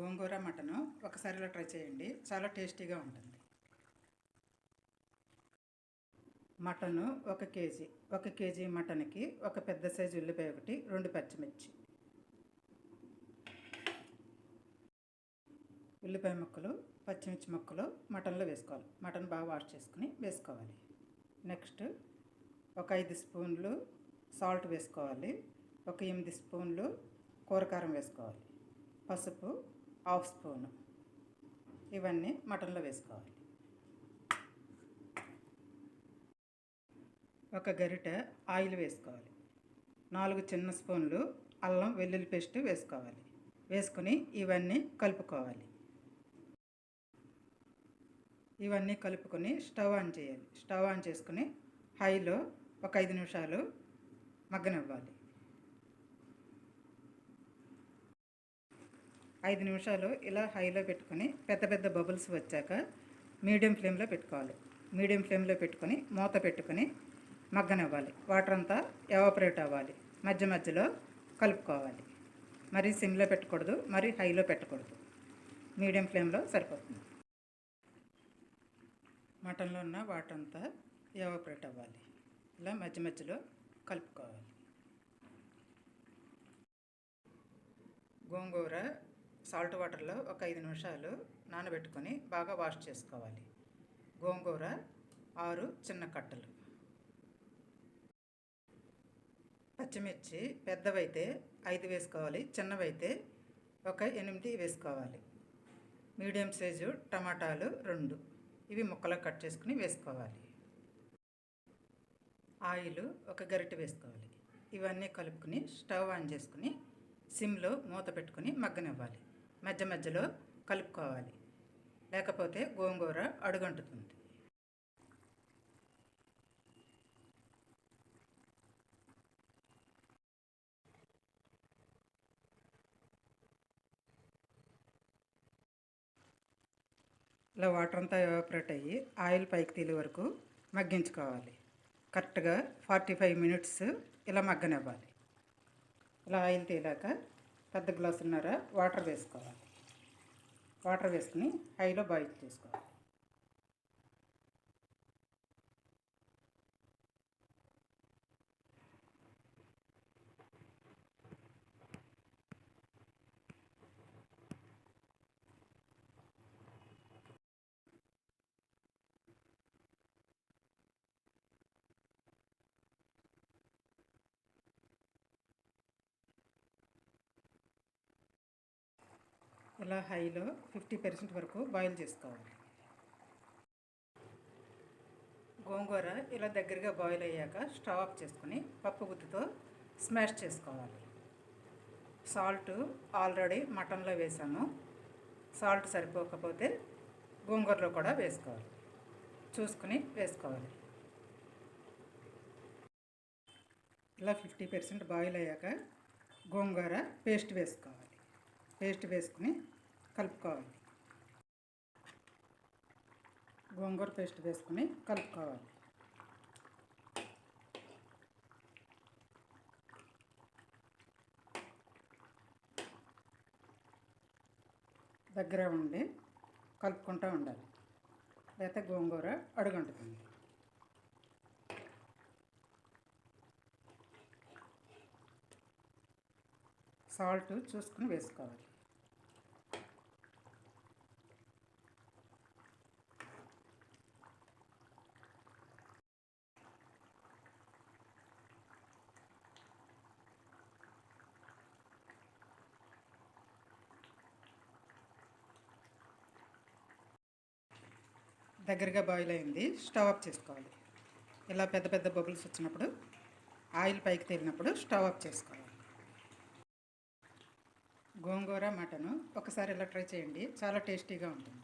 గోంగూర mutton ఒకసారి ఇలా try చేయండి. చాలా టేస్టీగా ఉంటుంది. మటను ఒక కేజీ ఒక కేజీ మటన్కి ఒక పెద్ద సైజు ఉల్లిపాయ ఒకటి రెండు పచ్చిమిర్చి. ఉల్లిపాయ ముక్కలు పచ్చిమిర్చి ముక్కలు మటన్లో వేసుకోవాలి. మటన్ బాగా వాష్ చేసుకుని వేసుకోవాలి. నెక్స్ట్ ఒక ఐదు స్పూన్లు సాల్ట్ వేసుకోవాలి. ఒక ఎనిమిది స్పూన్లు కూరకారం వేసుకోవాలి. పసుపు హాఫ్ స్పూన్ ఇవన్నీ మటన్లో వేసుకోవాలి. ఒక గరిటె ఆయిల్ వేసుకోవాలి. నాలుగు చిన్న స్పూన్లు అల్లం వెల్లుల్లి పేస్ట్ వేసుకోవాలి. వేసుకుని ఇవన్నీ కలుపుకోవాలి. ఇవన్నీ కలుపుకొని స్టవ్ ఆన్ చేయాలి. స్టవ్ ఆన్ చేసుకుని హైలో ఒక ఐదు నిమిషాలు మగ్గనివ్వాలి. ఐదు నిమిషాలు ఇలా హైలో పెట్టుకొని పెద్ద పెద్ద బబుల్స్ వచ్చాక మీడియం ఫ్లేమ్లో పెట్టుకోవాలి. మీడియం ఫ్లేమ్లో పెట్టుకొని మూత పెట్టుకొని మగ్గనివ్వాలి. వాటర్ అంతా ఎవాపరేట్ అవ్వాలి. మధ్య మధ్యలో కలుపుకోవాలి. మరీ సిమ్లో పెట్టకూడదు మరీ హైలో పెట్టకూడదు. మీడియం ఫ్లేమ్లో సరిపోతుంది. మటన్లో ఉన్న వాటర్ అంతా ఎవాపరేట్ అవ్వాలి. ఇలా మధ్య మధ్యలో కలుపుకోవాలి. గోంగూర సాల్ట్ వాటర్లో ఒక ఐదు నిమిషాలు నానబెట్టుకొని బాగా వాష్ చేసుకోవాలి. గోంగూర ఆరు చిన్న కట్టలు. పచ్చిమిర్చి పెద్దవైతే ఐదు వేసుకోవాలి చిన్నవైతే ఒక ఎనిమిది వేసుకోవాలి. మీడియం సైజు టమాటాలు రెండు ఇవి ముక్కలు కట్ చేసుకుని వేసుకోవాలి. ఆయిల్ ఒక గరిటె వేసుకోవాలి. ఇవన్నీ కలుపుకొని స్టవ్ ఆన్ చేసుకుని సిమ్లో మూత పెట్టుకుని మగ్గనివ్వాలి. మధ్య మధ్యలో కలుపుకోవాలి. లేకపోతే గోంగూర అడుగంటుతుంది. ఇలా వాటర్ అంతా ఎవాపరేట్ అయ్యి ఆయిల్ పైకి తీలే వరకు మగ్గించుకోవాలి. కరెక్ట్గా ఫార్టీ ఫైవ్ మినిట్స్ ఇలా మగ్గనివ్వాలి. ఇలా ఆయిల్ తీలాక పెద్ద గ్లాసున్నర వాటర్ వేసుకోవాలి. వాటర్ వేసుకుని హైలో బాయిల్ చేసుకోవాలి. ఇలా హైలో ఫిఫ్టీ పర్సెంట్ వరకు బాయిల్ చేసుకోవాలి. గోంగూర ఇలా దగ్గరగా బాయిల్ అయ్యాక స్టవ్ ఆఫ్ చేసుకుని పప్పు గుత్తితో స్మాష్ చేసుకోవాలి. సాల్ట్ ఆల్రెడీ మటన్లో వేసాము. సాల్ట్ సరిపోకపోతే గోంగూరలో కూడా వేసుకోవాలి. చూసుకుని వేసుకోవాలి. ఇలా ఫిఫ్టీ పర్సెంట్ బాయిల్ అయ్యాక గోంగూర పేస్ట్ వేసుకోవాలి. పేస్ట్ వేసుకుని కలుపుకోవాలి. గోంగూర పేస్ట్ వేసుకుని కలుపుకోవాలి. దగ్గర ఉండి కలుపుకుంటూ ఉండాలి. లేకపోతే గోంగూర అడుగంటుతుంది. సాల్ట్ చూసుకుని వేసుకోవాలి. దగ్గరగా బాయిల్ అయింది. స్టవ్ ఆఫ్ చేసుకోవాలి. ఇలా పెద్ద పెద్ద బబుల్స్ వచ్చినప్పుడు ఆయిల్ పైకి తేలినప్పుడు స్టవ్ ఆఫ్ చేసుకోవాలి. గోంగూర మటను ఒకసారి ఇలా ట్రై చేయండి. చాలా టేస్టీగా ఉంటుంది.